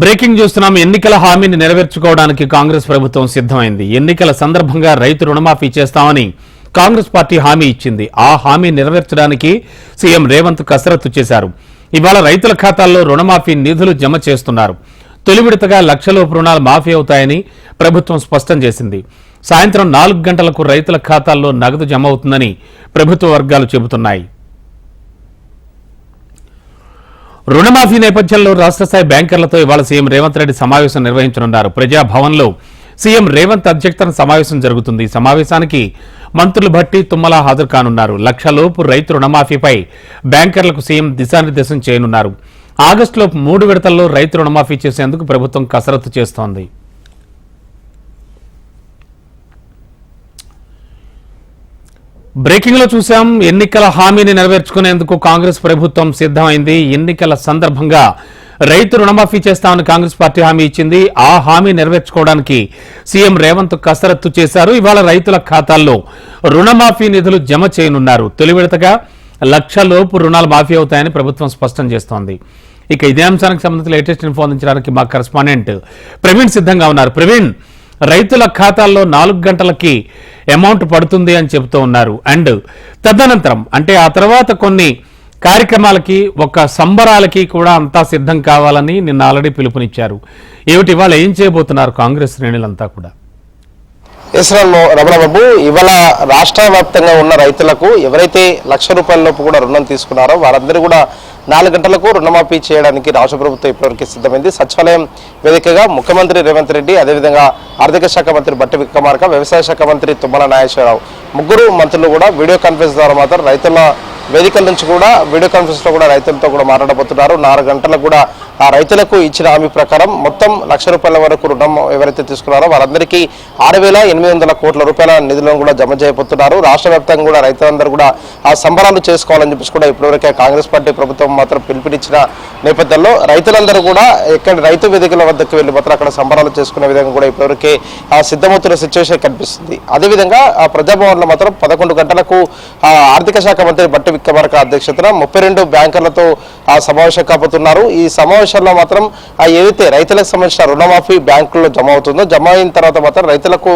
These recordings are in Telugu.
బ్రేకింగ్ చూస్తున్నాం. ఎన్నికల హామీని నెరవేర్చుకోవడానికి కాంగ్రెస్ ప్రభుత్వం సిద్ధమైంది. ఎన్నికల సందర్భంగా రైతు రుణమాఫీ చేస్తామని కాంగ్రెస్ పార్టీ హామీ ఇచ్చింది. ఆ హామీ నెరవేర్చడానికి సీఎం రేవంత్ కసరత్తు చేశారు. ఇవాళ రైతుల ఖాతాల్లో రుణమాఫీ నిధులు జమ చేస్తున్నారు. తొలి విడతగా లక్షలోపు రుణాలు మాఫీ అవుతాయని ప్రభుత్వం స్పష్టం చేసింది. సాయంత్రం నాలుగు గంటలకు రైతుల ఖాతాల్లో నగదు జమ అవుతుందని ప్రభుత్వ వర్గాలు చెబుతున్నాయి. రుణమాఫీ నేపథ్యంలో రాష్ట్ర స్థాయి బ్యాంకర్లతో ఇవాళ సీఎం రేవంత్ రెడ్డి సమావేశం నిర్వహించనున్నారు. ప్రజాభవన్లో సీఎం రేవంత్ అధ్యక్షతన సమావేశం జరుగుతుంది. సమావేశానికి మంత్రులు భట్టి తుమ్మల హాజరు కానున్నారు. లక్షలోపు రైతు రుణమాఫీపై బ్యాంకర్లకు సీఎం దిశానిర్దేశం చేయనున్నారు. ఆగస్టులో మూడు విడతల్లో రైతు రుణమాఫీ చేసేందుకు ప్రభుత్వం కసరత్తు చేస్తోంది. బ్రేకింగ్లో చూసాం ఎన్నికల హామీని నెరవేర్చుకునేందుకు కాంగ్రెస్ ప్రభుత్వం సిద్ధమైంది. ఎన్నికల సందర్భంగా రైతు రుణమాఫీ చేస్తామని కాంగ్రెస్ పార్టీ హామీ ఇచ్చింది. ఆ హామీ నెరవేర్చుకోవడానికి సీఎం రేవంత్ కసరత్తు చేశారు. ఇవాళ రైతుల ఖాతాల్లో రుణమాఫీ నిధులు జమ చేయనున్నారు. తొలి విడతగా లక్షలోపు రుణాలు మాఫీ అవుతాయని ప్రభుత్వం స్పష్టం చేస్తోంది. ఇక ఇదే అంశానికి సంబంధించి లేటెస్ట్ ఇన్ఫో అందించడానికి మా కరెస్పాండెంట్ ప్రవీణ్ సిద్ధంగా ఉన్నారు. ప్రవీణ్ రైతుల ఖాతాల్లో నాలుగు గంటలకి అమౌంట్ పడుతుంది అని చెబుతూ ఉన్నారు. అండ్ తదనంతరం అంటే ఆ తర్వాత కొన్ని కార్యక్రమాలకి ఒక సంబరాలకి కూడా అంతా సిద్ధం కావాలని నిన్న ఆల్రెడీ పిలుపునిచ్చారు. ఏమిటి ఇవాళ ఏం చేయబోతున్నారు కాంగ్రెస్ శ్రేణులంతా కూడా? ఇస్రాల్లో రమణబాబు ఇవాళ రాష్ట్ర వ్యాప్తంగా ఉన్న రైతులకు ఎవరైతే లక్ష రూపాయలలోపు కూడా రుణం తీసుకున్నారో వారందరూ కూడా నాలుగు గంటలకు రుణమాఫీ చేయడానికి రాష్ట్ర ప్రభుత్వం ఇప్పటివరకు సిద్ధమైంది. సచివాలయం వేదికగా ముఖ్యమంత్రి రేవంత్ రెడ్డి అదేవిధంగా ఆర్థిక శాఖ మంత్రి బట్టి విక్రమార్క వ్యవసాయ శాఖ మంత్రి తుమ్మల నాగేశ్వరరావు. ముగ్గురు మంత్రులు కూడా వీడియో కాన్ఫరెన్స్ ద్వారా మాత్రం రైతుల వేదికల నుంచి కూడా వీడియో కాన్ఫరెన్స్లో కూడా రైతులతో కూడా మాట్లాడబోతున్నారు. నాలుగు గంటలకు కూడా ఆ రైతులకు ఇచ్చిన హామీ ప్రకారం మొత్తం లక్ష రూపాయల వరకు రుణం ఎవరైతే తీసుకున్నారో వారందరికీ ఆరు వేల ఎనిమిది వందల కోట్ల రూపాయల నిధులను కూడా జమ చేయబోతున్నారు. రాష్ట్ర వ్యాప్తంగా కూడా రైతులందరూ కూడా ఆ సంబరాలు చేసుకోవాలని చెప్పేసి కూడా ఇప్పటివరకే కాంగ్రెస్ పార్టీ ప్రభుత్వం మాత్రం పిలుపునిచ్చిన నేపథ్యంలో రైతులందరూ కూడా ఎక్కడ రైతు వేదికల వద్దకు వెళ్ళి మాత్రం అక్కడ సంబరాలు చేసుకునే విధంగా కూడా ఇప్పటివరకే ఆ సిద్ధమవుతున్న సిచ్యువేషన్ కనిపిస్తుంది. అదేవిధంగా ఆ ప్రజాభవన్లో మాత్రం పదకొండు గంటలకు ఆర్థిక శాఖ మంత్రి బట్టి విక్రమార్క అధ్యక్షతన ముప్పై రెండు బ్యాంకర్లతో ఆ సమావేశం కాబోతున్నారు. ఈ సమావేశంలో మాత్రం ఏదైతే రైతులకు సంబంధించిన రుణమాఫీ బ్యాంకుల్లో జమ అవుతుందో జమ అయిన తర్వాత మాత్రం రైతులకు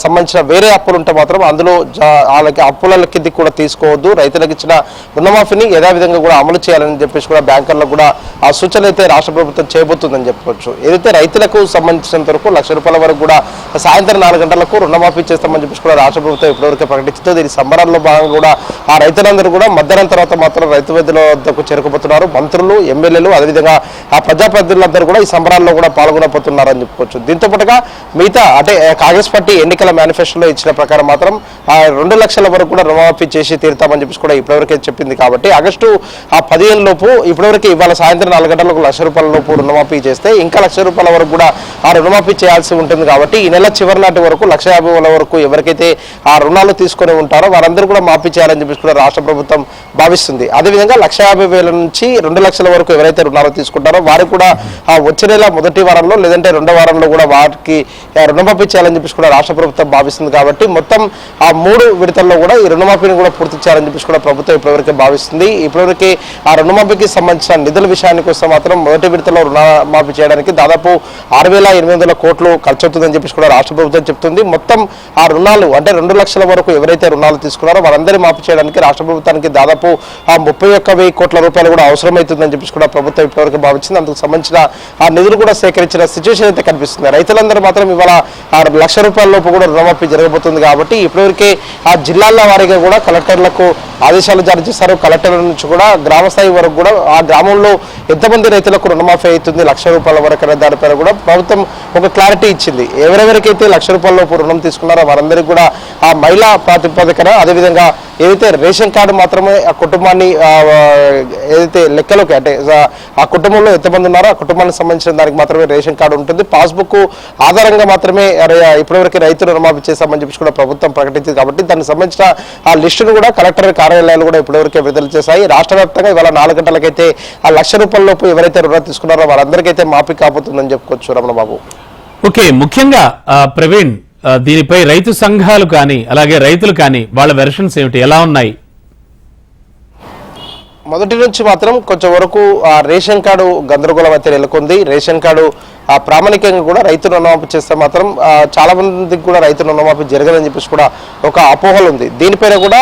సంబంధించిన వేరే అప్పులు ఉంటే మాత్రం అందులో జా- వాళ్ళకి అప్పుల కింద కూడా తీసుకోవద్దు. రైతులకు ఇచ్చిన రుణమాఫీని యథావిధంగా కూడా అమలు చేయాలని చెప్పేసి కూడా బ్యాంకర్లకు కూడా ఆ సూచనలు అయితే రాష్ట్ర ప్రభుత్వం చేయబోతుందని చెప్పవచ్చు ఏదైతే రైతులకు సంబంధించినంత వరకు లక్ష రూపాయల వరకు కూడా సాయంత్రం నాలుగు గంటలకు రుణమాఫీ చేస్తామని చెప్పేసి కూడా రాష్ట్ర ప్రభుత్వం ఇప్పటివరకు ప్రకటించింది. దీని సంబరాల్లో భాగంగా కూడా ఆ రైతులందరూ కూడా మధ్యాహ్నం తర్వాత మాత్రం రైతు వేదికల వద్దకు చేరుకుపోతున్నారు. మంత్రులు ఎమ్మెల్యేలు అదేవిధంగా ఆ ప్రజాప్రతినిధులందరూ కూడా ఈ సంబరాల్లో కూడా పాల్గొనబోతున్నారని చెప్పుకోవచ్చు. దీంతో పాటుగా మిగతా అంటే కాంగ్రెస్ పార్టీ ఎన్నికల మేనిఫెస్టోలో ఇచ్చిన ప్రకారం మాత్రం ఆ రెండు లక్షల వరకు కూడా రుణమాఫీ చేసి తీరుతామని చెప్పేసి కూడా ఇప్పటివరకే చెప్పింది కాబట్టి ఆగస్టు ఆ పదిహేను లోపు ఇప్పటివరకు ఇవాళ సాయంత్రం నాలుగు గంటలకు లక్ష రూపాయల లోపు రుణమాఫీ చేస్తే ఇంకా లక్ష రూపాయల వరకు కూడా ఆ రుణమాఫీ చేయాల్సి ఉంటుంది కాబట్టి ఈ నెల చివరి నాటి వరకు లక్ష యాభై వరకు ఎవరికైతే ఆ రుణాలు తీసుకొని ఉంటారో వారందరూ కూడా మాఫీ చేయాలని చెప్పేసి కూడా రాష్ట్ర ప్రభుత్వం భావిస్తుంది. అదేవిధంగా లక్ష యాభై వేల నుంచి రెండు లక్షల వరకు ఎవరైతే రుణాలు తీసుకుంటారో వారికి కూడా వచ్చే నెల మొదటి వారంలో లేదంటే రెండో వారంలో కూడా వారికి రుణమాఫీ చేయాలని చెప్పేసి కూడా రాష్ట్ర ప్రభుత్వం భావిస్తుంది కాబట్టి మొత్తం ఆ మూడు విడతల్లో కూడా ఈ రుణమాఫీని కూడా పూర్తి చేయాలని చెప్పేసి కూడా ప్రభుత్వం ఇప్పటివరకే భావిస్తుంది. ఇప్పటివరకే ఆ రుణమాఫీకి సంబంధించిన నిధుల విషయానికి వస్తే మాత్రం మొదటి విడతలో రుణమాఫీ చేయడానికి దాదాపు ఆరు వేల ఎనిమిది వందల కోట్లు ఖర్చు అవుతుందని చెప్పేసి కూడా రాష్ట్ర ప్రభుత్వం చెప్తుంది. మొత్తం ఆ రుణాలు అంటే రెండు లక్షల వరకు ఎవరైతే రుణాలు తీసుకున్నారో వారందరి మాఫీ చేయడానికి రాష్ట్ర ప్రభుత్వానికి దాదాపు ఆ ముప్పై ఒక్క వెయ్యి కోట్ల రూపాయలు కూడా అవసరమవుతుందని చెప్పేసి కూడా ప్రభుత్వం ఇప్పటివరకు భావించింది. అందుకు సంబంధించిన ఆ నిధులు కూడా సేకరించిన సిచ్యువేషన్ అయితే కనిపిస్తుంది. రైతులందరూ మాత్రం ఇవాళ ఆ లక్ష రూపాయల లోపు కూడా రుణమాఫీ జరగబోతుంది కాబట్టి ఇప్పటివరకే ఆ జిల్లాల వారీగా కూడా కలెక్టర్లకు ఆదేశాలు జారీ చేశారు. కలెక్టర్ల నుంచి కూడా గ్రామ స్థాయి వరకు కూడా ఆ గ్రామంలో ఎంతమంది రైతులకు రుణమాఫీ అవుతుంది లక్ష రూపాయల వరకు అనే దానిపైన కూడా ప్రభుత్వం ఒక క్లారిటీ ఇచ్చింది. ఎవరెవరికైతే లక్ష రూపాయల రుణం తీసుకున్నారో వారందరికీ కూడా ఆ మహిళా ప్రాతిపదికన అదేవిధంగా ఏదైతే రేషన్ కార్డు మాత్రం మాత్రమే ఆ కుటుంబాన్ని ఏదైతే లెక్కలోకి అంటే ఆ- కుటుంబంలో ఎంతమంది ఉన్నారో ఆ కుటుంబానికి సంబంధించిన దానికి మాత్రమే రేషన్ కార్డు ఉంటుంది. పాస్బుక్ ఆధారంగా మాత్రమే ఇప్పటివరకు రైతు రుణమాఫీ చేశామని చెప్పి కూడా ప్రభుత్వం ప్రకటించింది కాబట్టి దానికి సంబంధించిన ఆ లిస్టును కూడా కలెక్టర్ కార్యాలయాలు కూడా ఇప్పటివరకే విడుదల చేశాయి. రాష్ట్ర వ్యాప్తంగా ఇవాళ నాలుగు గంటలకైతే ఆ లక్ష రూపాయల లోపు ఎవరైతే రుణం తీసుకున్నారో వారందరికైతే మాఫీ కాబోతుందని చెప్పుకోవచ్చు రమణ బాబు ఓకే ముఖ్యంగా ప్రవీణ్ దీనిపై రైతు సంఘాలు కానీ అలాగే రైతులు కానీ వాళ్ళ వెర్షన్స్ ఏమిటి? ఎలా ఉన్నాయి? మొదటి నుంచి మాత్రం కొంచెం వరకు ఆ రేషన్ కార్డు గందరగోళం అయితే నెలకొంది. రేషన్ కార్డు ఆ ప్రామాణికంగా కూడా రైతు రుణమాఫీ చేస్తే మాత్రం చాలా మందికి కూడా రైతు రుణమాఫీ జరగదని చెప్పేసి కూడా ఒక అపోహలు ఉంది. దీనిపైన కూడా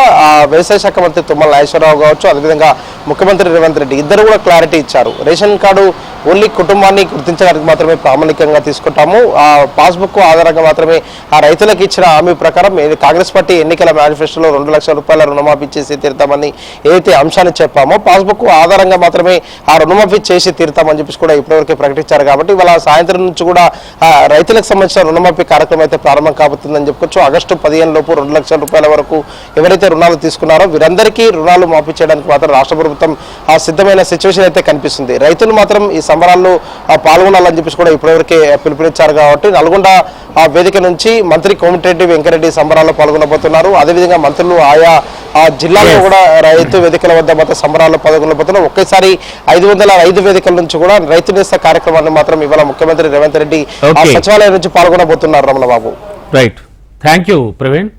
వ్యవసాయ శాఖ మంత్రి తుమ్మల నాగేశ్వరరావు కావచ్చు అదేవిధంగా ముఖ్యమంత్రి రేవంత్ రెడ్డి ఇద్దరు కూడా క్లారిటీ ఇచ్చారు. రేషన్ కార్డు ఓన్లీ కుటుంబాన్ని గుర్తించడానికి మాత్రమే ప్రామాణికంగా తీసుకుంటాము. ఆ పాస్బుక్ ఆధారంగా మాత్రమే ఆ రైతులకు ఇచ్చిన హామీ ప్రకారం కాంగ్రెస్ పార్టీ ఎన్నికల మేనిఫెస్టోలో రెండు లక్షల రూపాయల రుణమాఫీ చేసి తీరుతామని ఏదైతే అంశాన్ని చెప్పామో పాస్బుక్ ఆధారంగా మాత్రమే ఆ రుణమాఫీ చేసి తీరుతామని చెప్పేసి కూడా ఇప్పటివరకు ప్రకటించారు కాబట్టి ఇవాళ సాయంత్రం నుంచి కూడా రైతులకు సంబంధించిన రుణమాఫీ కార్యక్రమం అయితే ప్రారంభం కాబోతుందని చెప్పుకోవచ్చు. ఆగస్టు పదిహేను లోపు రెండు లక్షల రూపాయల వరకు ఎవరైతే రుణాలు తీసుకున్నారో వీరందరికీ రుణాలు మాఫీ చేయడానికి మాత్రం రాష్ట్ర ప్రభుత్వం ఆ సిద్ధమైన సిచ్యువేషన్ అయితే కనిపిస్తుంది. రైతులు మాత్రం ఈ సంబరాల్లో పాల్గొనాలని చెప్పేసి కూడా ఇప్పటివరకే పిలుపునిచ్చారు కాబట్టి నల్గొండ ఆ వేదిక నుంచి మంత్రి కోమటిరెడ్డి వెంకరెడ్డి సంబరాల్లో పాల్గొనబోతున్నారు. అదేవిధంగా మంత్రులు ఆయా ఆ జిల్లాల్లో కూడా రైతు వేదికల వద్ద మొత్తం సంబరాల్లో పాల్గొనబోతున్నారు. ఒకేసారి ఐదు వందల ఐదు వేదికల నుంచి కూడా రైతు నేస్త కార్యక్రమాన్ని మాత్రం ఇవాళ ముఖ్యమంత్రి రేవంత్ రెడ్డి. సచివాలయం నుంచి పాల్గొనబోతున్నారు Ramana Babu right thank you Praveen